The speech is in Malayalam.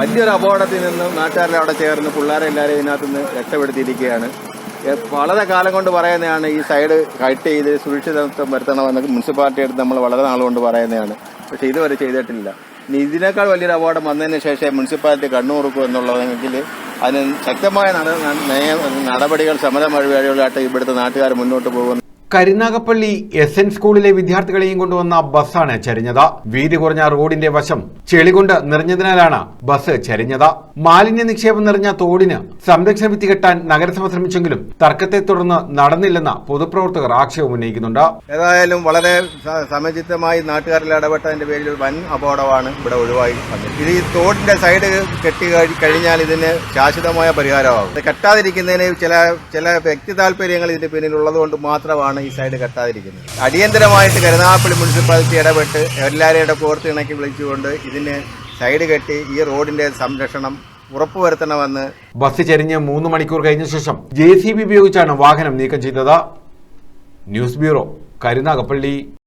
വലിയൊരു അപകടത്തിൽ നിന്ന് നാട്ടുകാരെ അവിടെ ചേർന്ന് പിള്ളേരെ എല്ലാവരും ഇതിനകത്ത് നിന്ന് രക്ഷപ്പെടുത്തിയിരിക്കുകയാണ് വളരെ കാലം കൊണ്ട് പറയുന്നതാണ് ഈ സൈഡ് കട്ട് ചെയ്ത് സുരക്ഷിതത്വം വരുത്തണമെന്ന് മുനിസിപ്പാലിറ്റി അടുത്ത് നമ്മൾ വളരെ നാളുകൊണ്ട് കൊണ്ട് പറയുന്നതാണ്. പക്ഷെ ഇതുവരെ ചെയ്തിട്ടില്ല. ഇനി ഇതിനേക്കാൾ വലിയൊരു അപകടം വന്നതിന് ശേഷം മുനിസിപ്പാലിറ്റി കണ്ണുറുക്കും എന്നുള്ളതെങ്കിൽ അതിന് ശക്തമായ നടപടികൾ സമരം വഴിവഴികളായിട്ട് ഇവിടുത്തെ നാട്ടുകാർ മുന്നോട്ട് പോകുന്നു. കരുനാഗപ്പള്ളി എസ് എൻ സ്കൂളിലെ വിദ്യാർത്ഥികളെയും കൊണ്ടുവന്ന ബസ്സാണ് ചരിഞ്ഞത്. വീതി കുറഞ്ഞ റോഡിന്റെ വശം ചെളികൊണ്ട് നിറഞ്ഞതിനാലാണ് ബസ് ചരിഞ്ഞത്. മാലിന്യ നിക്ഷേപം നിറഞ്ഞ തോടിന് സംരക്ഷണ ഭിത്തി കെട്ടാൻ നഗരസഭ ശ്രമിച്ചെങ്കിലും തർക്കത്തെ തുടർന്ന് നടന്നില്ലെന്ന പൊതുപ്രവർത്തകർ ആക്ഷേപം ഉന്നയിക്കുന്നുണ്ട്. ഏതായാലും വളരെ സമചിത്തമായി നാട്ടുകാരിൽ ഇടപെട്ടതിന്റെ പേരിൽ വൻ അപകടമാണ് ഇവിടെ ഒഴിവായി ഇത് ഈ തോടിന്റെ സൈഡ് കെട്ടി കഴിഞ്ഞാൽ ഇതിന് ശാശ്വതമായ പരിഹാരമാകും. കെട്ടാതിരിക്കുന്നതിന് ചില ചില വ്യക്തി താല്പര്യങ്ങൾ ഇതിന്റെ പിന്നിലുള്ളത് കൊണ്ട് മാത്രമാണ് ഈ സൈഡ് കെട്ടാതിരിക്കുന്നത്. അടിയന്തരമായിട്ട് കരുനാഗപ്പള്ളി മുനിസിപ്പാലിറ്റി ഇടപെട്ട് എല്ലാവരെയും ഇട കോർത്ത് ഇണക്കി വിളിച്ചുകൊണ്ട് ഇതിന് സൈഡ് കെട്ടി ഈ റോഡിന്റെ സംരക്ഷണം ഉറപ്പുവരുത്തണമെന്ന് ബസ് ചരിഞ്ഞ് മൂന്ന് മണിക്കൂർ കഴിഞ്ഞ ശേഷം ജെ ഉപയോഗിച്ചാണ് വാഹനം നീക്കം ചെയ്തത്. News bureau Karunagappally.